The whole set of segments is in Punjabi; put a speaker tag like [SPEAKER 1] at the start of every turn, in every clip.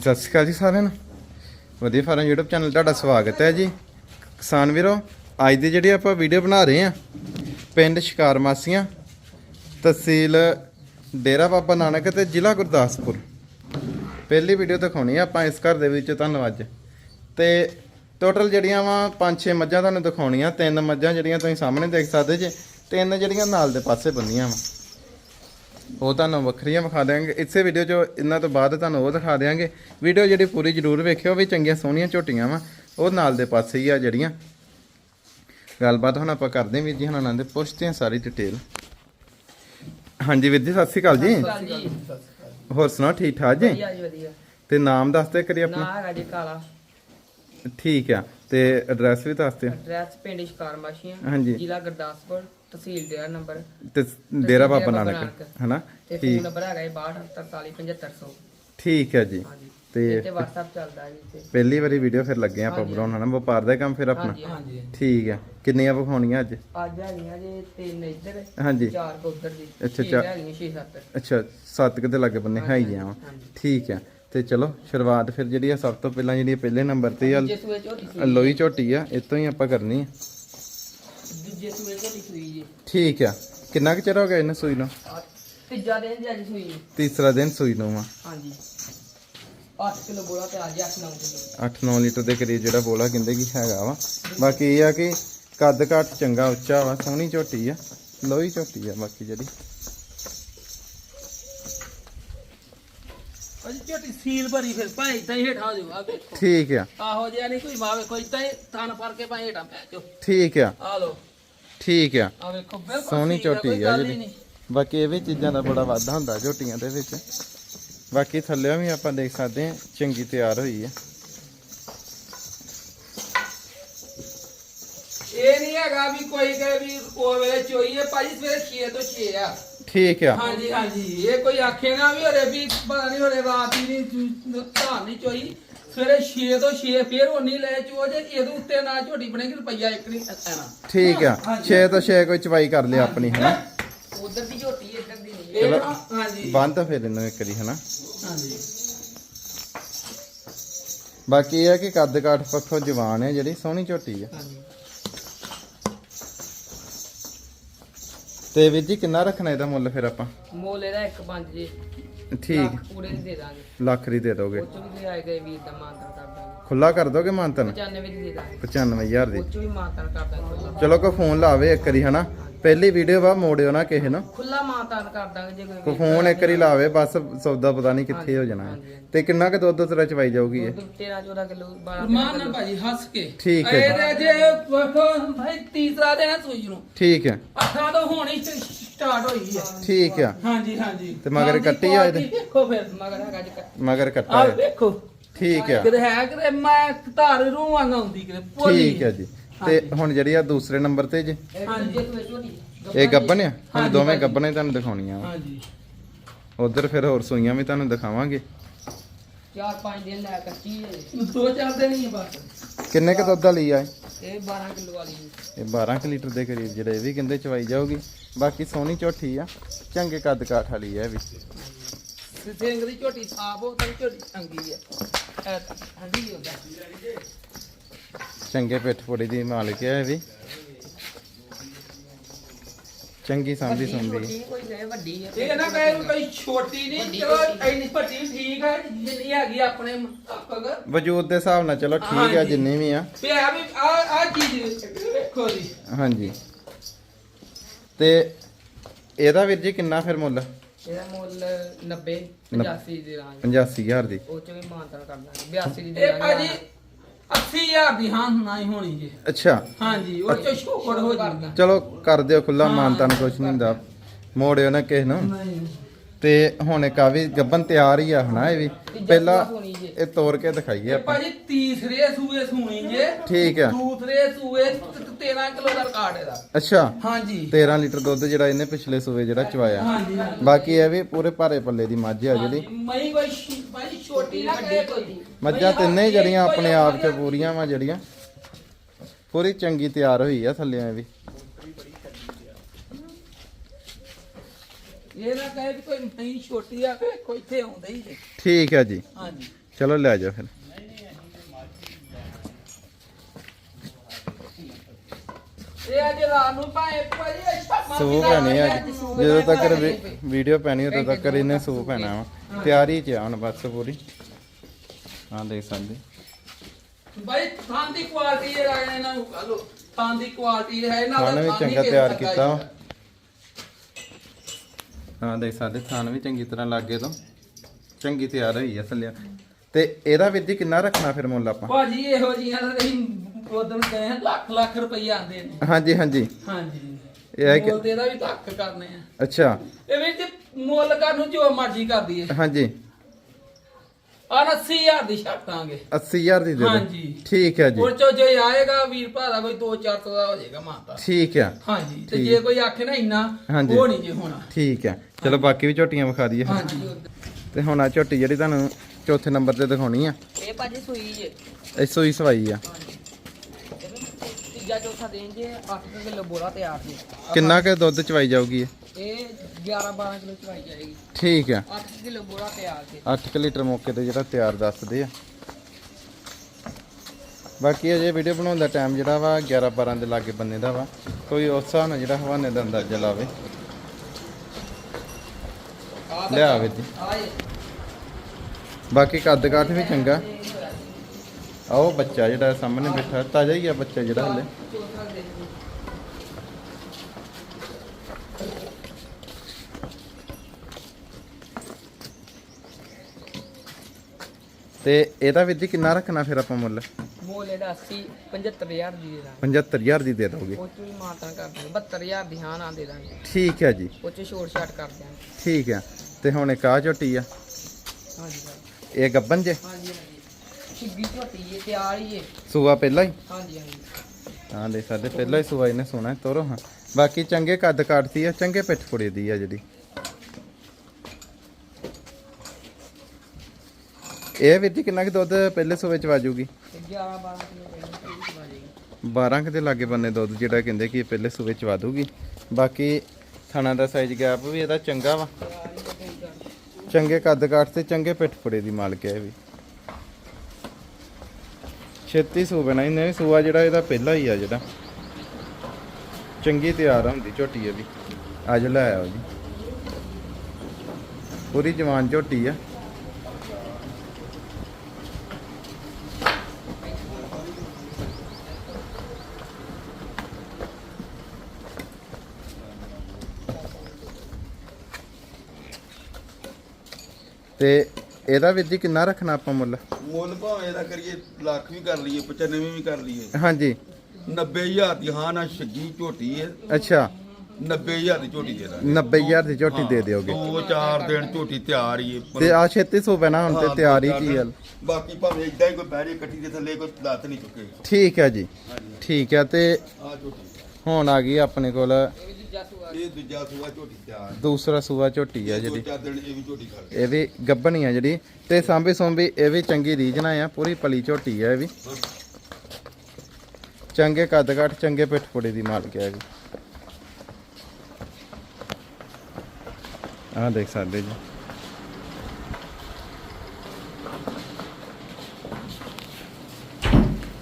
[SPEAKER 1] ਸਤਿ ਸ਼੍ਰੀ ਅਕਾਲ ਜੀ ਸਾਰਿਆਂ ਨੂੰ। ਵਧੀਆ ਫਾਰਮ YouTube ਚੈਨਲ ਤੁਹਾਡਾ ਸਵਾਗਤ ਹੈ ਜੀ। ਕਿਸਾਨ ਵੀਰੋ, ਅੱਜ ਦੀ ਜਿਹੜੀ ਆਪਾਂ ਵੀਡੀਓ ਬਣਾ ਰਹੇ ਆ ਪਿੰਡ ਸ਼ਿਕਾਰ ਮਾਸੀਆਂ, ਤਹਿਸੀਲ ਡੇਰਾ ਬਾਬਾ ਨਾਨਕ ਤੇ ਜ਼ਿਲ੍ਹਾ ਗੁਰਦਾਸਪੁਰ। ਪਹਿਲੀ ਵੀਡੀਓ ਦਿਖਾਉਣੀ ਆ ਆਪਾਂ ਇਸ ਘਰ ਦੇ ਵਿੱਚ ਤੁਹਾਨੂੰ ਅੱਜ ਤੇ ਟੋਟਲ ਜਿਹੜੀਆਂ ਵਾ, ਪੰਜ ਛੇ ਮੱਝਾਂ ਤੁਹਾਨੂੰ ਦਿਖਾਉਣੀਆਂ, ਤਿੰਨ ਮੱਝਾਂ ਜਿਹੜੀਆਂ ਤੁਸੀਂ ਸਾਹਮਣੇ ਦੇਖ ਸਕਦੇ ਜੇ, ਤਿੰਨ ਜਿਹੜੀਆਂ ਨਾਲ ਦੇ ਪਾਸੇ ਬੰਨੀਆਂ ਵਾ। ਉਹ ਤੁਹਾਨੂੰ ਵੱਖਰੀਆਂ ਵਿਖਾ ਦਿਆਂਗੇ। ਇਸੇ ਵੀਡੀਓ 'ਚ ਇਹਨਾਂ ਤੋਂ ਬਾਅਦ ਤੁਹਾਨੂੰ ਉਹ ਦਿਖਾ ਦਿਆਂਗੇ। ਵੀਡੀਓ ਜਿਹੜੀ ਪੂਰੀ ਜ਼ਰੂਰ ਵੇਖਿਓ ਵੀ ਚੰਗੀਆਂ ਸੋਹਣੀਆਂ ਝੋਟੀਆਂ ਵਾ। ਉਹ ਨਾਲ ਦੇ ਪਾਸੇ ਹੀ ਆ ਜਿਹੜੀਆਂ। ਗੱਲਬਾਤ ਹੁਣ ਆਪਾਂ ਕਰਦੇ ਵੀਰ ਜੀ ਹੁਣਾਂ ਦੇ ਪੁੱਛਦੇ ਹਾਂ ਸਾਰੀ ਡਿਟੇਲ ਹਾਂਜੀ ਵੀਰ ਜੀ ਸਤਿ ਸ਼੍ਰੀ ਅਕਾਲ ਜੀ।
[SPEAKER 2] ਜੀ।
[SPEAKER 1] ਹੋਰ ਸੁਣਾਓ ਠੀਕ ਠਾਕ ਜੀ?
[SPEAKER 2] ਵਧੀਆ ਜੀ ਵਧੀਆ।
[SPEAKER 1] ਤੇ ਨਾਮ ਦੱਸ ਦੇ ਕਰੀ ਆਪਣਾ।
[SPEAKER 2] ਨਾ ਹੈਗਾ ਜੀ ਕਾਲਾ।
[SPEAKER 1] ਠੀਕ ਆ ਤੇ ਐਡਰੈਸ ਵੀ ਦੱਸ ਦਿਓ।
[SPEAKER 2] ਐਡਰੈਸ ਪਿੰਡ ਸ਼ਿਕਾਰ ਮਾਸ਼ੀਆਂ
[SPEAKER 1] ਹਾਂਜੀ।
[SPEAKER 2] ਜ਼ਿਲ੍ਹਾ ਗੁਰਦਾਸਪੁਰ। ਤਹਿਸੀਲ ਡੇਰਾ ਨੰਬਰ।
[SPEAKER 1] ਤੇ ਡੇਰਾ ਬਾਬਾ ਨਾਨਕ। ਹਨਾ?
[SPEAKER 2] ਤੇ ਫੋਨ ਨੰਬਰ ਹੈਗਾ ਜੀ 62437500
[SPEAKER 1] ਠੀਕ ਹੈ ਜੀ। ਤੇ
[SPEAKER 2] ਤੇ WhatsApp ਚੱਲਦਾ ਜੀ ਤੇ
[SPEAKER 1] ਪਹਿਲੀ ਵਾਰੀ ਵੀਡੀਓ ਫਿਰ ਲੱਗੇ ਆਪਾਂ। ਬਣਾਉਣ ਹਨਾ? ਵਪਾਰ ਦਾ ਕੰਮ ਫਿਰ ਆਪਣਾ। ਠੀਕ ਹੈ। ਕਿੰਨੀਆਂ ਵਿਖਾਉਣੀਆਂ ਅੱਜ?
[SPEAKER 2] ਅੱਜ ਹੈਗੀਆਂ ਜੀ ਤਿੰਨ ਇੱਧਰ
[SPEAKER 1] ਹਾਂਜੀ।
[SPEAKER 2] ਚਾਰ ਕੋ ਉੱਧਰ ਜੀ।
[SPEAKER 1] ਅੱਛਾ, ਚਾਰ।
[SPEAKER 2] ਹੈਗੀਆਂ 6 7
[SPEAKER 1] ਅੱਛਾ ਸੱਤ ਕਿਤੇ ਲੱਗੇ ਬੰਨੇ ਹੈ ਹੀ ਆ। ਠੀਕ ਆ ਤੇ ਚਲੋ ਸ਼ੁਰੂਆਤ ਫਿਰ ਜਿਹੜੀ ਆ ਸਭ ਤੋਂ ਪਹਿਲਾਂ ਜਿਹੜੀ ਪਹਿਲੇ ਨੰਬਰ ਤੇ ਆ
[SPEAKER 2] ਸੂਏ ਝੋਟੀ ਸੂਈ
[SPEAKER 1] ਲੋਈ ਝੋਟੀ ਆ ਇਹ ਤੋਂ ਹੀ ਆਪਾਂ ਕਰਨੀ ਆ।
[SPEAKER 2] ਦੂਜੇ ਸੂਏ ਝੋਟੀ ਸੂਈ ਜੀ।
[SPEAKER 1] ਠੀਕ ਆ। ਕਿੰਨਾ ਕੁ ਚਿਰ ਹੋ ਗਿਆ ਇਹਨੂੰ ਸੂਈ ਨੂੰ?
[SPEAKER 2] ਆਹ ਤੀਜਾ ਦਿਨ ਜੀ ਅੱਜ ਸੂਈ ਜੀ।
[SPEAKER 1] ਤੀਸਰਾ ਦਿਨ ਸੂਈ ਨੂੰ ਆ
[SPEAKER 2] ਹਾਂਜੀ। 8 ਕਿਲੋ ਬੋਲਾ ਤੇ ਅੱਜ 8 9 ਕਿਲੋ।
[SPEAKER 1] 8-9 ਲੀਟਰ ਦੇ ਕਰੀਬ ਜਿਹੜਾ ਬੋਲਾ ਕਹਿੰਦੇ ਕੀ ਹੈਗਾ ਵਾ। ਬਾਕੀ ਇਹ ਆ ਕਿ ਕੱਦ ਘੱਟ ਚੰਗਾ ਉੱਚਾ ਵਾ ਸੋਹਣੀ ਝੋਟੀ ਆ। ਲੋਈ ਝੋਟੀ ਆ ਬਾਕੀ ਜਿਹੜੀ।
[SPEAKER 3] ਅਜੀ ਝੋਟੀ ਸੀਲ ਭਰੀ ਫਿਰ ਭਾਈ ਤਾਂ ਹੇਠਾਂ ਜੋ ਆ ਵੇਖੋ।
[SPEAKER 1] ਠੀਕ ਆ।
[SPEAKER 3] ਆਹੋ ਜਿਆ ਨਹੀਂ ਕੋਈ ਮਾਵੇ ਕੋਈ ਤਾਂ ਤਨ ਫੜ ਕੇ ਭਾਈ ਹੇਠਾਂ ਪੈ ਜੋ
[SPEAKER 1] ਠੀਕ ਆ।
[SPEAKER 3] ਆ ਲੋ
[SPEAKER 1] ਠੀਕ ਆ।
[SPEAKER 3] ਆ ਵੇਖੋ ਬਿਲਕੁਲ
[SPEAKER 1] ਸੋਹਣੀ ਝੋਟੀ ਆ ਜਿਹੜੀ। ਬਾਕੀ ਇਹ ਵੀ ਚੀਜ਼ਾਂ ਦਾ ਬੜਾ ਵਾਧਾ ਹੁੰਦਾ ਝੋਟੀਆਂ ਦੇ ਵਿੱਚ। ਬਾਕੀ ਥੱਲੇ ਵੀ ਆਪਾਂ ਦੇਖ ਸਕਦੇ ਹਾਂ ਚੰਗੀ ਤਿਆਰ ਹੋਈ ਹੈ
[SPEAKER 3] ਇਹ ਨਹੀਂ ਹੈਗਾ ਵੀ ਕੋਈ ਕਹੇ ਵੀ ਉਹ ਵੇਲੇ ਚੋਈਏ ਭਾਜੀ ਸਵੇਰੇ 6 ਤੋਂ 6 ਆ।
[SPEAKER 1] ਠੀਕ ਆ।
[SPEAKER 3] ਹਾਂਜੀ ਹਾਂਜੀ। ਇਹ ਕੋਈ ਆਖੇ ਨਾ ਵੀ ਹੋਰੇ ਵੀ ਪਤਾ ਨਹੀਂ ਹੋਰੇ ਰਾਤ ਹੀ ਨਹੀਂ ਧਾਨ ਨਹੀਂ ਚੋਈ। ਸਵੇਰੇ 6 ਤੋਂ 6 ਫਿਰ ਉਹ ਨਹੀਂ ਲੈ ਚੋ ਜੇ ਇਹਦੇ ਉੱਤੇ ਨਾ ਝੋਟੀ ਬਣੇਗੀ ਰੁਪਈਆ ਇੱਕ ਨਹੀਂ ਐਣਾ
[SPEAKER 1] ਠੀਕ ਆ 6 ਤੋਂ 6 ਕੋਈ ਚਵਾਈ ਕਰ ਲਿਆ ਆਪਣੀ ਹਨਾ?
[SPEAKER 2] ਉਧਰ ਦੀ ਝੋਟੀ ਇੱਧਰ ਦੀ ਨਹੀਂ।
[SPEAKER 3] ਇਹ
[SPEAKER 1] ਚਲੋ।
[SPEAKER 3] ਨਾ- ਹਾਂਜੀ
[SPEAKER 1] ਬੰਦ ਫਿਰ ਇਹਨੂੰ ਇੱਕ ਵਾਰੀ ਹਨਾ?
[SPEAKER 3] ਹਾਂਜੀ।
[SPEAKER 1] ਬਾਕੀ ਇਹ ਆ ਕਿ ਕੱਦ ਕਾਠ ਪੱਖੋਂ ਜਵਾਨ ਹੈ ਜਿਹੜੀ ਸੋਹਣੀ ਝੋਟੀ ਆ।
[SPEAKER 3] ਹਾਂਜੀ।
[SPEAKER 1] ਤੇ ਵੀਰ ਜੀ ਕਿੰਨਾ ਰੱਖਣਾ ਇਹਦਾ ਮੁੱਲ ਫਿਰ ਆਪਾਂ?
[SPEAKER 2] ਮੋਲ ਇਹਦਾ 1.5 ਜੀ।
[SPEAKER 1] ਠੀਕ।
[SPEAKER 2] ਲੱਖ ਪੂਰੇ ਦੀ ਦੇ ਦਾਂਗੇ।
[SPEAKER 1] ਲੱਖ ਦੀ ਦੇ ਦੋਗੇ।
[SPEAKER 2] ਉਹ ਚੋਂ ਵੀ ਦੇ ਆਏ ਗਏ ਵੀਰ ਦਾ ਮਾਨਤਨ ਕਰ ਦਾਂਗੇ।
[SPEAKER 1] ਖੁੱਲਾ ਕਰ ਦੋਗੇ ਮਾਨਤਨ?
[SPEAKER 2] 95 ਦੀ ਦੇ ਦਾਂਗੇ।
[SPEAKER 1] 95000 ਦੀ।
[SPEAKER 2] ਉਹ ਚੋਂ ਵੀ ਮਾਨਤਨ ਕਰ ਦਾਂਗੇ ਖੁੱਲਾ
[SPEAKER 1] ਚਲੋ ਕੋ ਫੋਨ ਲਾਵੇ ਇੱਕ ਵਾਰੀ ਹਨਾ? ਪਹਿਲੀ ਵੀਡੀਓ ਵਾ ਮੋੜਿਓ ਨਾ ਕਿਸੇ ਨੂੰ।
[SPEAKER 2] ਖੁੱਲਾ ਮਾਨਤਨ ਕਰ ਦਾਂਗੇ ਜੇ ਕੋਈ
[SPEAKER 1] ਕੋ ਫੋਨ ਇੱਕ ਵਾਰੀ ਲਾਵੇ ਬਸ ਸੌਦਾ ਪਤਾ ਨਹੀਂ ਕਿੱਥੇ ਹੋ ਜਾਣਾ। ਹੈ। ਤੇ ਕਿੰਨਾ ਕੁ ਦੁੱਧ ਤੇਰਾ ਚਵਾਈ ਜਾਊਗੀ ਇਹ?
[SPEAKER 2] 13 14 ਕਿਲੋ 12
[SPEAKER 3] ਮਾਨ ਨਾ ਭਾਜੀ ਹੱਸ ਕੇ।
[SPEAKER 1] ਠੀਕ ਹੈ। ਜੀ।
[SPEAKER 3] ਇਹਦੇ ਜੇ ਵੇਖੋ ਭਾਈ ਤੀਸਰਾ ਦਿਨ ਹੈ ਸੂਈ ਨੂੰ।
[SPEAKER 1] ਠੀਕ ਹੈ।
[SPEAKER 3] ਅੱਠਾਂ ਤੋਂ ਹੋਣੀ ਸਟਾਰਟ ਹੋਈ ਹੈ।
[SPEAKER 1] ਠੀਕ ਆ।
[SPEAKER 3] ਹਾਂਜੀ ਹਾਂਜੀ।
[SPEAKER 1] ਤੇ ਮਗਰ
[SPEAKER 3] ਹਾਂਜੀ,
[SPEAKER 1] ਕੱਟੀ ਆ ਇਹਦੇ?
[SPEAKER 3] ਵੇਖੋ ਫਿਰ
[SPEAKER 2] ਮਗਰ ਹੈਗਾ ਜੀ
[SPEAKER 1] ਮਗਰ ਕੱਟਾ
[SPEAKER 3] ਆ
[SPEAKER 1] ਹੈ
[SPEAKER 3] ਵੇਖੋ।
[SPEAKER 1] ਠੀਕ ਆ।
[SPEAKER 3] ਕਿਤੇ ਹੈ ਕਿਤੇ ਮੈਂ ਧਾਰ ਰੂਹ ਵਾਂਗ ਆਉਂਦੀ ਕਿਤੇ ਭੋਲੀ
[SPEAKER 1] ਠੀਕ ਹੈ ਜੀ। ਤੇ ਹੁਣ ਜਿਹੜੀ ਆ ਦੂਸਰੇ ਨੰਬਰ ਤੇ ਜੀ।
[SPEAKER 2] ਹਾਂਜੀ।
[SPEAKER 1] ਇਹ ਗੱਬਨ ਆ? ਹੁਣ
[SPEAKER 3] ਹਾਂਜੀ,
[SPEAKER 1] ਦੋਵੇਂ। ਗੱਬਨਾਂ ਹੀ ਤੁਹਾਨੂੰ ਦਿਖਾਉਣੀਆਂ
[SPEAKER 3] ਹਾਂਜੀ।
[SPEAKER 1] ਉਧਰ ਫਿਰ ਹੋਰ ਸੂਈਆਂ ਵੀ ਤੁਹਾਨੂੰ ਦਿਖਾਵਾਂਗੇ।
[SPEAKER 2] ਚਾਰ ਪੰਜ ਦਿਨ ਲੈ ਕੱਚੀ ਹੈ
[SPEAKER 3] ਦੋ ਚਾਰ ਦਿਨ ਹੀ ਆ ਬਸ।
[SPEAKER 1] ਕਿੰਨੇ ਕ ਦੁੱਧ ਵਾਲੀ ਆ ਇਹ?
[SPEAKER 2] ਇਹ 12 ਕਿਲੋ ਵਾਲੀ।
[SPEAKER 1] ਇਹ 12 ਕੁ ਲੀਟਰ ਦੇ ਕਰੀਬ ਜਿਹੜੇ ਇਹ ਵੀ ਕਹਿੰਦੇ ਚਵਾਈ ਜਾਊਗੀ। ਬਾਕੀ ਸੋਹਣੀ ਝੋਟੀ ਆ। ਚੰਗੇ ਕੱਦ ਕਾਠ ਵਾਲੀ ਆ ਇਹ ਵੀ।
[SPEAKER 3] ਤੇ ਸਿੰਘ ਦੀ ਝੋਟੀ ਸਾਫ਼ ਹੋ ਤਾਂ ਝੋਟੀ ਚੰਗੀ ਆ। ਐ ਠੰਡੀ ਹੋ ਗਿਆ
[SPEAKER 1] ਚੰਗੇ ਪਿੱਠ ਪੁੜੀ ਦੀ ਮਾਲਕ ਆ ਇਹ ਵੀ। ਚੰਗੀ ਸੰਭੀ
[SPEAKER 2] ਛੋਟੀ ਕੋਈ ਵੱਡੀ ਹੈ
[SPEAKER 3] ਨਾ ਕਹੇ ਕੋਈ ਛੋਟੀ ਨਹੀਂ ਚਲੋ। ਇੰਨੀ ਵੱਡੀ ਠੀਕ ਆ ਜਿੰਨੀ ਹੈਗੀ ਆਪਣੇ ਮੁਤਾਬਕ।
[SPEAKER 1] ਵਜੂਦ ਦੇ ਹਿਸਾਬ ਨਾਲ ਚਲੋ ਠੀਕ ਆ
[SPEAKER 3] ਹਾਂਜੀ।
[SPEAKER 1] ਜਿੰਨੀ ਵੀ ਆ।
[SPEAKER 3] ਤੇ ਆ ਵੀ ਆ ਆ ਚੀਜ਼ ਵੇਖੋ ਜੀ।
[SPEAKER 1] ਹਾਂਜੀ। ਤੇ ਇਹਦਾ ਵੀਰ ਜੀ ਕਿੰਨਾ ਫਿਰ ਮੁੱਲ?
[SPEAKER 2] ਇਹਦਾ ਮੁੱਲ 90 85 ਦੇ ਦਾਂਗੇ
[SPEAKER 1] 85000 ਦੀ।
[SPEAKER 2] ਉਹ ਚ ਵੀ ਮਾਨਤਨ ਕਰ ਦਾਂਗੇ 82 ਦੀ ਦੇ
[SPEAKER 3] ਇਹ ਭਾਜੀ
[SPEAKER 2] ਦਾਂਗੇ
[SPEAKER 3] 80000 ਦੀ ਹਾਂ ਨਾ ਹੀ ਹੋਣੀ ਜੀ।
[SPEAKER 1] ਅੱਛਾ।
[SPEAKER 3] ਹਾਂਜੀ ਉਹ ਚੋ ਸ਼ੋਕੜ ਹੋ ਜਾਂਦਾ
[SPEAKER 1] ਚਲੋ ਕਰ ਦਿਓ ਖੁੱਲਾ ਮਾਨਤਾਨ ਕੁਛ ਨਹੀਂ ਹੁੰਦਾ। ਮੋੜਿਓ ਨਾ ਕਿਸੇ ਨੂੰ।
[SPEAKER 3] ਨਹੀਂ।
[SPEAKER 1] ਤੇ ਹੁਣ ਇੱਕ ਆ ਵੀ ਗੱਬਨ ਤਿਆਰ ਹੀ ਆ ਹਨਾ ਇਹ ਵੀ। ਪਹਿਲਾਂ ਇਹ ਤੋੜ ਕੇ ਦਿਖਾਈਏ ਆਪਾਂ।
[SPEAKER 3] ਭਾਜੀ ਤੀਸਰੇ ਸੂਏ ਸੂਣੀ ਜੇ।
[SPEAKER 1] ਠੀਕ ਆ।
[SPEAKER 3] ਦੂਸਰੇ ਸੂਏ 13 ਕਿਲੋ ਦਾ ਰਿਕਾਰਡ ਇਹਦਾ।
[SPEAKER 1] ਅੱਛਾ।
[SPEAKER 3] ਹਾਂਜੀ।
[SPEAKER 1] 13 ਲੀਟਰ ਦੁੱਧ ਜਿਹੜਾ ਇਹਨੇ ਪਿਛਲੇ ਸੂਏ ਜਿਹੜਾ ਚਵਾਇਆ।
[SPEAKER 3] ਹਾਂਜੀ।
[SPEAKER 1] ਬਾਕੀ ਇਹ ਵੀ ਪੂਰੇ ਭਾਰੇ ਪੱਲੇ ਦੀ ਮੱਝ ਆ ਜਿਹੜੀ।
[SPEAKER 3] ਮਈ ਕੋਈ ਛੋਟੀ ਨਾ ਕਰੇ ਕੋਈ
[SPEAKER 1] ਮੱਝਾਂ ਤਿੰਨੇ ਹੀ ਜਿਹੜੀਆਂ ਆਪਣੇ ਆਪ 'ਚ। ਪੂਰੀਆਂ ਵਾ ਜਿਹੜੀਆਂ। ਪੂਰੀ ਚੰਗੀ ਤਿਆਰ ਹੋਈ ਆ ਥੱਲੇ ਵੀ।
[SPEAKER 3] ਇਹ ਨਾ ਕਹੇ ਵੀ ਕੋਈ ਨਹੀਂ ਛੋਟੀ ਆ ਕੋਈ ਇੱਥੇ ਆਉਂਦਾ ਹੀ ਜੇ
[SPEAKER 1] ਠੀਕ ਹੈ ਜੀ।
[SPEAKER 3] ਹਾਂਜੀ।
[SPEAKER 1] ਚਲੋ ਲੈ ਜਾਓ ਫਿਰ।
[SPEAKER 3] ਇਹ ਅੱਜ ਰਾਤ ਨੂੰ ਭਾਵੇਂ ਭਾਜੀ ਅੱਛਾ
[SPEAKER 1] ਸੂ ਪੈਣੀ ਆ ਅੱਜ। ਜਦੋਂ ਤੱਕ ਵੀਡੀਓ ਪੈਣੀ ਉਦੋਂ ਤੱਕ ਇਹਨੇ ਸੂ ਪੈਣਾ ਵਾ। ਤਿਆਰੀ ਚ ਆ ਹੁਣ ਬਸ ਪੂਰੀ। ਹਾਂ ਦੇਖ ਸਕਦੇ।
[SPEAKER 3] ਬਾਈ ਥਾਂ ਦੀ ਕੁਆਲਿਟੀ ਇਹ ਰਾਜਾ ਇਹਨਾਂ ਨੂੰ ਕਹ ਲੋ ਥਾਂ ਦੀ ਕੁਆਲਿਟੀ ਹੈ ਇਹਨਾਂ
[SPEAKER 1] ਖਾਣਾ ਵੀ
[SPEAKER 3] ਥਾਂ ਨੀ
[SPEAKER 1] ਚੰਗਾ ਤਿਆਰ ਕੀਤਾ। ਵਾ। ਹਾਂ। ਦੇਖ ਸਕਦੇ ਥਾਨ ਵੀ ਚੰਗੀ ਤਰ੍ਹਾਂ ਲੱਗੇ ਤੋਂ। ਚੰਗੀ ਤਿਆਰ ਹੋਈ ਆ ਥੱਲੇ। ਤੇ ਇਹਦਾ ਵੀਰ ਜੀ ਕਿੰਨਾ ਰੱਖਣਾ ਫਿਰ ਮੁੱਲ ਆਪਾਂ?
[SPEAKER 3] ਭਾਜੀ ਇਹੋ ਜੀਆਂ ਦਾ ਅਸੀਂ ਉਦੋਂ ਗਏ ਲੱਖ ਲੱਖ ਰੁਪਏ ਆਂਦੇ ਨੇ।
[SPEAKER 1] ਹਾਂਜੀ ਹਾਂਜੀ।
[SPEAKER 3] ਹਾਂਜੀ।
[SPEAKER 1] ਇਹ ਹੈ ਕਿ-
[SPEAKER 3] ਮੁੱਲ ਤੇ ਇਹਦਾ ਵੀ ਧੱਕ ਕਰਨੇ ਆ।
[SPEAKER 1] ਅੱਛਾ।
[SPEAKER 3] ਇਹ ਵਿੱਚ ਮੁੱਲ ਕਰਨ ਨੂੰ ਜੋ ਮਰਜ਼ੀ ਕਰ ਦਈਏ।
[SPEAKER 1] ਹਾਂਜੀ।
[SPEAKER 3] ਆ 80000 ਦੀ ਛੱਟਾਂਗੇ
[SPEAKER 1] 80000 ਦੀ ਦੇ ਦਿਓ।
[SPEAKER 3] ਹਾਂਜੀ।
[SPEAKER 1] ਠੀਕ ਹੈ ਜੀ।
[SPEAKER 3] ਉਹ ਚੋ ਜੇ ਆਏਗਾ ਵੀਰ ਭਰਾ ਦਾ ਕੋਈ 2-400 ਦਾ ਹੋ ਜਾਏਗਾ ਮਾਤਾ।
[SPEAKER 1] ਠੀਕ ਆ
[SPEAKER 3] ਹਾਂਜੀ। ਤੇ
[SPEAKER 1] ਠੀਕ।
[SPEAKER 3] ਜੇ ਕੋਈ ਆਖੇ ਨਾ ਇੰਨਾ
[SPEAKER 1] ਹਾਂਜੀ।
[SPEAKER 3] ਉਹ ਨਹੀਂ ਜੇ ਹੋਣਾ।
[SPEAKER 1] ਠੀਕ ਹੈ। ਚਲੋ ਬਾਕੀ ਵੀ ਝੋਟੀਆਂ ਵਿਖਾ ਦਈਏ।
[SPEAKER 3] ਹਾਂਜੀ।
[SPEAKER 1] ਤੇ ਹੁਣ ਆ ਝੋਟੀ ਜਿਹੜੀ ਤੁਹਾਨੂੰ ਚੌਥੇ ਨੰਬਰ ਤੇ ਦਿਖਾਉਣੀ ਆ।
[SPEAKER 2] ਇਹ ਭਾਜੀ ਸੂਈ ਜੇ।
[SPEAKER 1] ਇਹ ਸੂਈ ਸਵਾਈ ਆ।
[SPEAKER 2] ਤੀਜਾ ਚੌਥਾ ਜੇ 8 ਕਿਲੋ ਬੋਲਾ ਤਿਆਰ ਜੀ।
[SPEAKER 1] ਕਿੰਨਾ ਕੁ ਦੁੱਧ ਚਵਾਈ ਜਾਊਗੀ ਇਹ?
[SPEAKER 2] ਇਹ 11 12 ਕਿਲੋ ਚਵਾਈ ਜਾਏਗੀ।
[SPEAKER 1] ਠੀਕ ਆ।
[SPEAKER 2] 8 ਕਿਲੋ ਬੋਲਾ ਤਿਆਰ ਜੀ।
[SPEAKER 1] 8 ਲੀਟਰ ਮੌਕੇ ਤੇ ਜਿਹੜਾ ਤਿਆਰ ਦੱਸਦੇ ਆ। ਬਾਕੀ ਅਜੇ ਵੀਡੀਓ ਬਣਾਉਣ ਦਾ ਟਾਈਮ ਜਿਹੜਾ ਵਾ 11 12 ਦੇ ਲਾਗੇ ਬੰਨੇ ਦਾ ਵਾ। ਕੋਈ ਉਸ ਹਿਸਾਬ ਨਾਲ ਜਿਹੜਾ ਹਵਾਨੇ ਦਾ ਅੰਦਾਜ਼ਾ ਲਾਵੇ।
[SPEAKER 3] ਆ
[SPEAKER 1] ਲਿਆ ਵੀਰ ਜੀ।
[SPEAKER 3] ਆਏ
[SPEAKER 1] ਬਾਕੀ ਕੱਦ ਕਾਠ ਵੀ ਚੰਗਾ। ਆ ਉਹ ਬੱਚਾ ਜਿਹੜਾ ਸਾਹਮਣੇ ਬੈਠਾ ਤਾਜ਼ਾ ਹੀ ਆ ਬੱਚਾ ਜਿਹੜਾ ਹਲੇ। ਤੇ ਇਹਦਾ ਵੀਰ ਜੀ ਕਿੰਨਾ ਰੱਖਣਾ ਫਿਰ ਆਪਾਂ ਮੁੱਲ?
[SPEAKER 2] ਮੁੱਲ ਇਹਦਾ 80 75000 ਦੀ ਦੇ ਦਾਂਗੇ।
[SPEAKER 1] 75000 ਦੀ ਦੇ ਦੋਗੇ।
[SPEAKER 2] ਉਹ ਚ ਵੀ ਮਾਤਾ ਕਰ ਦਾਂਗੇ 72000 ਦੀ ਹਾਂ ਨਾ ਦੇ ਦਾਂਗੇ।
[SPEAKER 1] ਠੀਕ ਹੈ ਜੀ।
[SPEAKER 2] ਉਹ ਚ ਛੋਟ ਛਾਟ ਕਰ ਦਿਆਂਗੇ।
[SPEAKER 1] ਠੀਕ ਹੈ ਤੇ ਹੁਣ ਇੱਕ ਆ ਝੋਟੀ ਆ।
[SPEAKER 2] ਹਾਂਜੀ।
[SPEAKER 1] ਇਹ ਗੱਬਨ ਜੇ?
[SPEAKER 2] ਹਾਂਜੀ ਹਾਂਜੀ। ਛਿੱਗੀ ਝੋਟੀ ਇਹ ਤਿਆਰ ਹੀ ਹੈ
[SPEAKER 1] ਸੂਆ ਪਹਿਲਾਂ ਹੀ?
[SPEAKER 2] ਹਾਂਜੀ ਹਾਂਜੀ।
[SPEAKER 1] ਹਾਂ ਦੇ ਸਾਡੇ ਪਹਿਲਾਂ ਹੀ ਸੂਆ ਇਹਨੇ ਸੋਣਾ ਤੋਰੋ ਹਾਂ। ਬਾਕੀ ਚੰਗੇ ਕੱਦ ਕਾਟਦੀ ਆ ਚੰਗੇ ਪਿੱਠ ਪੁੜੇ ਦੀ ਆ ਜਿਹੜੀ। ਇਹ ਵੀਰ ਜੀ ਕਿੰਨਾ ਕੁ ਦੁੱਧ ਪਹਿਲੇ ਸੂਏ ਚ ਵਾਜੂਗੀ?
[SPEAKER 2] ਤੇ 11 12 ਕਿਲੋ ਪਹਿਲਾਂ ਇਹ ਚਵਾ ਜਾਏਗੀ
[SPEAKER 1] 12 ਕੁ ਦੇ ਲਾਗੇ ਬੰਨੇ ਦੁੱਧ ਜਿਹੜਾ ਕਹਿੰਦੇ ਕਿ ਪਹਿਲੇ ਸੂਏ ਚ ਵਾਦੂਗੀ ਬਾਕੀ ਥਣਾ ਦਾ ਸਾਈਜ਼ ਗੈਪ ਵੀ ਇਹਦਾ ਚੰਗਾ ਵਾ। ਚੰਗੇ ਕੱਦ ਕਾਠ ਤੇ ਚੰਗੇ ਪਿੱਠ ਪੁੜੇ ਦੀ ਮਾਲਕ ਹੈ ਇਹ ਵੀ। ਛੇਤੀ ਸੂਬੇ ਨਾ ਇਹਨੇ ਸੂਆ ਜਿਹੜਾ ਇਹਦਾ ਪਹਿਲਾ ਹੀ ਆ ਜਿਹੜਾ। ਚੰਗੀ ਤਿਆਰ ਹੁੰਦੀ ਝੋਟੀ ਇਹ ਵੀ ਅੱਜ ਲੈ ਆਓ ਜੀ। ਪੂਰੀ ਜਵਾਨ ਝੋਟੀ ਆ। ਤੇ ਇਹਦਾ ਵੀਰ ਜੀ ਕਿੰਨਾ ਰੱਖਣਾ ਆਪਾਂ ਮੁੱਲ?
[SPEAKER 4] ਮੁੱਲ ਭਾਵੇਂ ਇਹਦਾ ਕਰੀਏ ਲੱਖ ਵੀ ਕਰ ਲਈਏ 95 ਵੀ ਕਰ ਲਈਏ।
[SPEAKER 1] ਹਾਂਜੀ।
[SPEAKER 4] 90000 ਦੀ ਹਾਂ ਨਾ ਛੱਗੀ ਝੋਟੀ ਹੈ।
[SPEAKER 1] ਅੱਛਾ।
[SPEAKER 4] 90000 ਦੀ ਝੋਟੀ ਦੇ ਦਾਂਗੇ।
[SPEAKER 1] 90000 ਦੀ ਝੋਟੀ ਦੇ ਦਿਓਗੇ।
[SPEAKER 4] ਦੋ ਚਾਰ ਦਿਨ ਝੋਟੀ ਤਿਆਰ ਹੀ ਹੈ।
[SPEAKER 1] ਤੇ ਆ ਛੇਤੀ ਸੂਬੇ ਨਾ ਹੁਣ ਤੇ ਤਿਆਰ ਹੀ ਕੀ। ਗੱਲ?
[SPEAKER 4] ਬਾਕੀ ਭਾਵੇਂ ਇਦਾਂ ਹੀ ਕੋਈ ਬਹਿਰੇ ਕੱਟੀ ਦੇ ਥੱਲੇ ਕੋਈ ਲੱਤ ਨਹੀਂ ਚੁੱਕੇਗਾ
[SPEAKER 1] ਠੀਕ ਹੈ ਜੀ। ਠੀਕ ਹੈ ਤੇ
[SPEAKER 4] ਆ ਝੋਟੀ।
[SPEAKER 1] ਹੁਣ ਆ ਗਈ ਆਪਣੇ ਕੋਲ
[SPEAKER 2] ਦੂਜਾ ਸੂਆ।
[SPEAKER 4] ਇਹ ਦੂਜਾ ਸੂਆ ਝੋਟੀ ਤਿਆਰ
[SPEAKER 1] ਦੂਸਰਾ ਸੂਆ ਝੋਟੀ ਆ
[SPEAKER 4] ਦੋ
[SPEAKER 1] ਜਿਹੜੀ।
[SPEAKER 4] ਚਾਰ ਦਿਨ ਇਹ ਵੀ ਝੋਟੀ ਕਰ
[SPEAKER 1] ਇਹ ਵੀ ਗੱਭਣੀ ਆ ਜਿਹੜੀ। ਤੇ ਸਾਂਭੀ ਸੋਂਭੀ ਇਹ ਵੀ ਚੰਗੀ ਰੀਜਨਾ ਆ ਪੂਰੀ ਪਲੀ ਝੋਟੀ ਆ ਇਹ ਵੀ। ਚੰਗੇ ਕੱਦ ਕਾਠ ਚੰਗੇ ਪਿੱਠ ਪੁੜੇ ਦੀ ਮਾਲਕ ਆ ਵੀ। ਆਹ ਦੇਖ ਸਕਦੇ ਜੀ।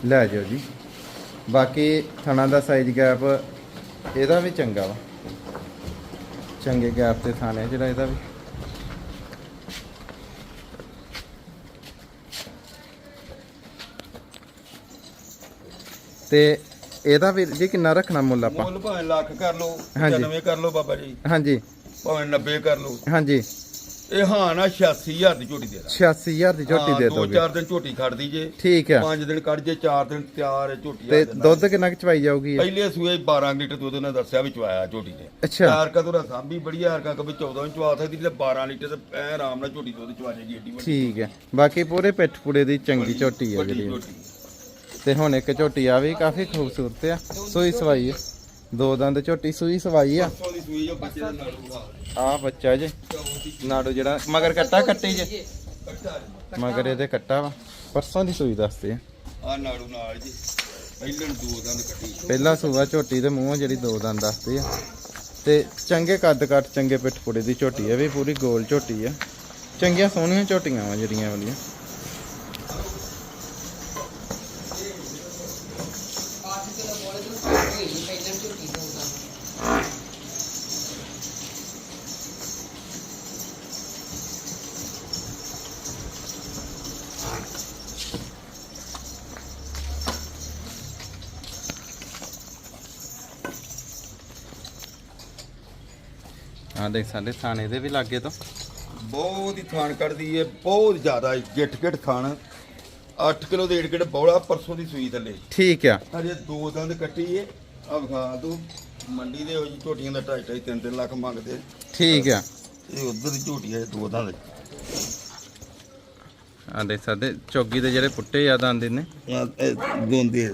[SPEAKER 1] ਲੈ ਜਾਓ ਜੀ। ਬਾਕੀ ਥਣਾ ਦਾ ਸਾਈਜ਼ ਗੈਪ ਇਹਦਾ ਵੀ ਚੰਗਾ ਵਾ। ਚੰਗੇ ਗੈਪ ਤੇ ਥਾਣੇ ਜਿਹੜਾ ਇਹਦਾ ਵੀ। ਤੇ ਇਹਦਾ ਵੀ ਜੀ ਕਿੰਨਾ ਰੱਖਣਾ ਮੁੱਲ ਆਪਾਂ?
[SPEAKER 4] ਮੁੱਲ ਭਾਵੇਂ ਲੱਖ ਕਰ ਲਓ
[SPEAKER 1] ਹਾਂਜੀ।
[SPEAKER 4] 95 ਕਰ ਲਓ ਬਾਬਾ ਜੀ।
[SPEAKER 1] ਹਾਂਜੀ।
[SPEAKER 4] ਭਾਵੇਂ 90 ਕਰ ਲਓ।
[SPEAKER 1] ਹਾਂਜੀ।
[SPEAKER 4] ਇਹ ਹਾਂ ਨਾ 86000 ਦੀ ਝੋਟੀ ਦੇ ਦਾਂਗੇ।
[SPEAKER 1] 86000 ਦੀ ਝੋਟੀ
[SPEAKER 4] ਹਾਂ,
[SPEAKER 1] ਦੇ
[SPEAKER 4] ਦੋ
[SPEAKER 1] ਦੋਗੇ।
[SPEAKER 4] ਚਾਰ ਦਿਨ ਝੋਟੀ ਖੜਦੀ ਜੇ।
[SPEAKER 1] ਠੀਕ ਆ
[SPEAKER 4] ਪੰਜ ਦਿਨ ਕੱਢ ਜੇ ਚਾਰ ਦਿਨ ਤਿਆਰ ਹੈ ਝੋਟੀ
[SPEAKER 1] ਤੇ
[SPEAKER 4] ਦੇ।
[SPEAKER 1] ਦੁੱਧ ਕਿੰਨਾ ਕੁ ਚਵਾਈ ਜਾਊਗੀ ਇਹ?
[SPEAKER 4] ਪਹਿਲੇ ਸੂਏ 12 ਲੀਟਰ ਦੁੱਧ ਉਹਨਾਂ ਦੱਸਿਆ ਵਿੱਚ ਆਇਆ ਝੋਟੀ ਨੇ।
[SPEAKER 1] ਅੱਛਾ।
[SPEAKER 4] ਚਾਰ ਕਾ ਤੋਰਾ ਸਾਂਭੀ ਬੜੀ ਹਾਰ ਕਾ ਕਦੇ 14 ਇੰਚ ਚਵਾ ਸਕਦੀ ਤੇ 12 ਲੀਟਰ ਤੇ ਐ ਆਰਾਮ ਨਾਲ ਝੋਟੀ ਦੁੱਧ ਚਵਾ ਜਾਏਗੀ ਏਡੀ ਵੱਡੀ
[SPEAKER 1] ਠੀਕ ਹੈ। ਬਾਕੀ ਪੂਰੇ ਪਿੱਠ ਪੁੜੇ ਦੀ ਚੰਗੀ ਝੋਟੀ ਆ
[SPEAKER 4] ਵੱਡੀ
[SPEAKER 1] ਜਿਹੜੀ।
[SPEAKER 4] ਝੋਟੀ।
[SPEAKER 1] ਤੇ ਹੁਣ ਇੱਕ ਝੋਟੀ ਆ ਵੀ ਕਾਫੀ ਖੂਬਸੂਰਤ ਆ। ਸੂਈ ਸਵਾਈ ਆ। ਦੋ ਦੰਦ ਝੋਟੀ ਸੂਈ ਸਵਾਈ ਆ।
[SPEAKER 4] ਪਰਸੋਂ ਦੀ ਸੂਈ ਜੋ ਬੱਚੇ ਦਾ ਨਾੜੂ ਆ
[SPEAKER 1] ਆ ਬੱਚਾ ਜੇ। ਨਾੜੂ ਜਿਹੜਾ ਮਗਰ ਕੱਟਾ ਕੱਟੀ ਜੇ। ਮਗਰ ਇਹਦੇ ਕੱਟਾ ਵਾ। ਪਰਸੋਂ ਦੀ ਸੂਈ ਦੱਸਦੇ ਆ।
[SPEAKER 4] ਆ ਨਾੜੂ ਨਾਲ ਜੀ। ਪਹਿਲਾਂ ਦੋ ਦੰਦ ਕੱਟੀ।
[SPEAKER 1] ਪਹਿਲਾ ਸੂਆ ਝੋਟੀ ਦੇ ਮੂੰਹੋਂ ਜਿਹੜੀ ਦੋ ਦੰਦ ਦੱਸਦੇ ਆ। ਤੇ ਚੰਗੇ ਕੱਦ ਕੱਟ ਚੰਗੇ ਪਿੱਠ ਪੁੜੇ ਦੀ ਝੋਟੀ ਆ ਵੀ ਪੂਰੀ ਗੋਲ ਝੋਟੀ ਆ। ਚੰਗੀਆਂ ਸੋਹਣੀਆਂ ਝੋਟੀਆਂ ਵਾ ਜਿਹੜੀਆਂ ਵਾਲੀਆਂ ਆ ਦੇਖ ਸਾਡੇ ਥਾਣੇ ਦੇ ਵੀ ਲਾਗੇ ਤੋਂ।
[SPEAKER 4] ਬਹੁਤ ਹੀ ਥਾਣ ਕੱਢਦੀ ਏ ਬਹੁਤ ਜ਼ਿਆਦਾ ਗਿੱਠ ਗਿੱਠ ਥਾਣ 8 ਕਿਲੋ ਦੇ ਏੜ ਬੌਲਾ ਪਰਸੋਂ ਦੀ ਸੂਈ ਥੱਲੇ।
[SPEAKER 1] ਠੀਕ ਆ।
[SPEAKER 4] ਹਜੇ ਦੋ ਦੰਦ ਕੱਟੀ ਏ ਆ ਵਿਖਾ ਦੋ ਮੰਡੀ ਦੇ ਹੋ ਜੀ ਝੋਟੀਆਂ ਦਾ 2.5 2.5 3 3 ਲੱਖ ਮੰਗਦੇ।
[SPEAKER 1] ਠੀਕ ਆ।
[SPEAKER 4] ਇਹ ਉਧਰ ਦੀ ਝੋਟੀ ਹੈ ਦੋ ਦੰਦ।
[SPEAKER 1] ਆ ਦੇਖ ਸਕਦੇ ਚੌਗੀ ਦੇ ਜਿਹੜੇ ਪੁੱਟੇ ਆ ਦੰਦ ਨੇ
[SPEAKER 4] ਦੋਂਦੇ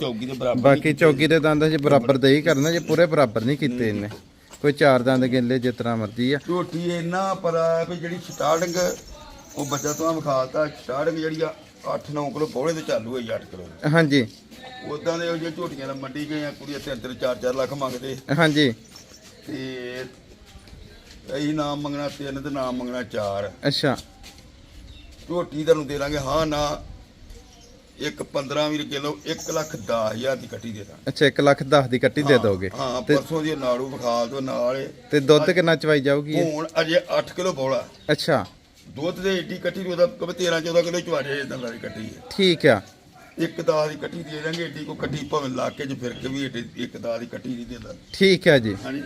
[SPEAKER 4] ਚੌਗੀ ਦੇ ਬਰਾਬਰ
[SPEAKER 1] ਬਾਕੀ ਚੌਗੀ ਦੇ ਦੰਦ ਜੇ ਬਰਾਬਰ ਦੇ ਹੀ ਕਰਨਾ ਜੇ ਪੂਰੇ ਬਰਾਬਰ ਨਹੀਂ ਕੀਤੇ ਇਹਨੇ। ਕੋਈ ਚਾਰ ਦੰਦ ਗਿੱਲੇ ਜਿਸ ਤਰ੍ਹਾਂ ਮਰਜ਼ੀ ਆ।
[SPEAKER 4] ਝੋਟੀ ਇੰਨਾ ਪਰਾ ਹੈ ਵੀ ਜਿਹੜੀ ਸਟਾਰਟਿੰਗ ਉਹ ਬੱਚਾ ਤੋਂ ਵਿਖਾਤਾ ਸਟਾਰਟਿੰਗ ਜਿਹੜੀ ਆ 8-9 ਕਿਲੋ ਪੌੜੇ ਤੋਂ ਚਾਲੂ ਹੈ 8 ਕਿਲੋ
[SPEAKER 1] ਹਾਂਜੀ।
[SPEAKER 4] ਉਦਾਂ ਦੇ ਉਹ ਜਿਹੜੀਆਂ ਝੋਟੀਆਂ ਦਾ ਮੰਡੀ ਗਈਆਂ ਕੁੜੀਆਂ ਤਿੰਨ ਤਿੰਨ ਚਾਰ ਚਾਰ ਲੱਖ ਮੰਗਦੇ।
[SPEAKER 1] ਹਾਂਜੀ।
[SPEAKER 4] ਤੇ ਅਸੀਂ ਨਾਮ ਮੰਗਣਾ ਤਿੰਨ ਤੇ ਨਾਮ ਮੰਗਣਾ ਚਾਰ।
[SPEAKER 1] ਅੱਛਾ।
[SPEAKER 4] ਝੋਟੀ ਤੁਹਾਨੂੰ ਦੇ ਦਾਂਗੇ ਹਾਂ ਨਾ। ਇੱਕ 15 ਵੀਰ ਕਿਲੋ 1 ਲੱਖ 10 ਹਜ਼ਾਰ ਦੀ ਕੱਟੀ ਦੇ ਦਾਂ
[SPEAKER 1] ਅੱਛਾ 1 ਲੱਖ 10 ਦੀ ਕੱਟੀ ਦੇ ਦੋਗੇ।
[SPEAKER 4] ਹਾਂ ਪਰਸੋਂ ਦੀ ਨਾੜੂ ਵਿਖਾ ਦੋ ਨਾਲ।
[SPEAKER 1] ਤੇ ਦੁੱਧ ਕਿੰਨਾ ਚਵਾਈ ਜਾਊਗੀ?
[SPEAKER 4] ਹੁਣ ਅਜੇ 8 ਕਿਲੋ ਬੋਲਾ
[SPEAKER 1] ਅੱਛਾ।
[SPEAKER 4] ਦੁੱਧ ਦੇ ਏਡੀ ਕੱਟੀ ਨੂੰ ਉਹਦਾ ਕਦੇ 13 14 ਕਿਲੋ ਚਵਾਰੇ ਇਦਾਂ ਦੀ ਕੱਟੀ ਹੈ
[SPEAKER 1] ਠੀਕ ਆ।
[SPEAKER 4] ਇੱਕ ਦਾਹ ਦੀ ਕੱਟੀ ਦੇ ਦਾਂਗੇ ਏਡੀ ਕੋ ਕੱਟੀ ਭਾਵੇਂ ਇਲਾਕੇ 'ਚ ਫਿਰ ਕੇ ਵੀ ਇੱਕ ਦਾਹ ਦੀ ਕੱਟੀ ਨਹੀਂ ਦਿੰਦਾ।
[SPEAKER 1] ਠੀਕ ਹੈ ਜੀ।
[SPEAKER 4] ਹਾਂਜੀ।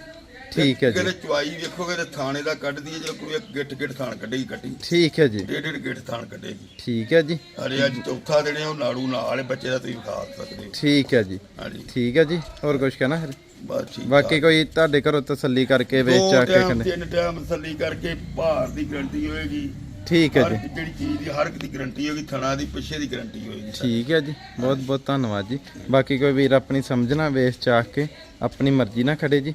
[SPEAKER 1] ਠੀਕ ਹੈ ਜੀ।
[SPEAKER 4] ਕਿਤੇ ਚਵਾਈ ਵੇਖੋਗੇ ਤੇ ਥਾਣੇ ਦਾ ਕੱਢਦੀ ਹੈ ਜਦੋਂ ਕੋਈ ਇੱਕ ਗਿੱਠ ਗਿੱਠ ਥਾਣ ਕੱਢੇਗੀ ਕੱਟੀ
[SPEAKER 1] ਠੀਕ ਹੈ ਜੀ।
[SPEAKER 4] ਡੇਢ ਡੇਢ ਗਿੱਠ ਥਾਣ ਕੱਢੇਗੀ।
[SPEAKER 1] ਠੀਕ ਹੈ ਜੀ।
[SPEAKER 4] ਅਰੇ ਅੱਜ ਚੌਥਾ ਦਿਨ ਹੈ ਉਹ ਨਾੜੂ ਨਾਲ ਹੈ ਬੱਚੇ ਦਾ ਤੁਸੀਂ ਵਿਖਾ ਸਕਦੇ ਹੋ।
[SPEAKER 1] ਠੀਕ ਹੈ ਜੀ।
[SPEAKER 4] ਹਾਂਜੀ।
[SPEAKER 1] ਠੀਕ ਹੈ ਜੀ। ਹੋਰ ਕੁਝ ਕਹਿਣਾ ਫਿਰ?
[SPEAKER 4] ਬਸ ਠੀਕ
[SPEAKER 1] ਬਾਕੀ ਕੋਈ ਤੁਹਾਡੇ ਘਰੋਂ ਤਸੱਲੀ ਕਰਕੇ ਵੇਚ ਚਾ ਕੇ ਕਹਿੰਦੇ?
[SPEAKER 4] ਤਿੰਨ ਟਾਈਮ ਤਸੱਲੀ ਕਰਕੇ ਭਾਰ ਦੀ ਗਰੰਟੀ ਹੋਏਗੀ।
[SPEAKER 1] ਠੀਕ ਹੈ ਜੀ।
[SPEAKER 4] ਜਿਹੜੀ ਚੀਜ਼ ਦੀ ਹਰ ਇੱਕ ਦੀ ਗਰੰਟੀ ਹੋਏਗੀ ਥਣਾ ਦੀ ਪਿੱਛੇ ਦੀ ਗਰੰਟੀ ਹੋਏਗੀ।
[SPEAKER 1] ਠੀਕ ਹੈ ਜੀ। ਬਹੁਤ ਬਹੁਤ ਧੰਨਵਾਦ ਜੀ। ਬਾਕੀ ਕੋਈ ਵੀਰ ਆਪਣੀ ਸਮਝਣਾ ਵੇਚ ਚਾਹ ਕੇ ਆਪਣੀ ਮਰਜ਼ੀ ਨਾਲ ਖੜੇ ਜੀ।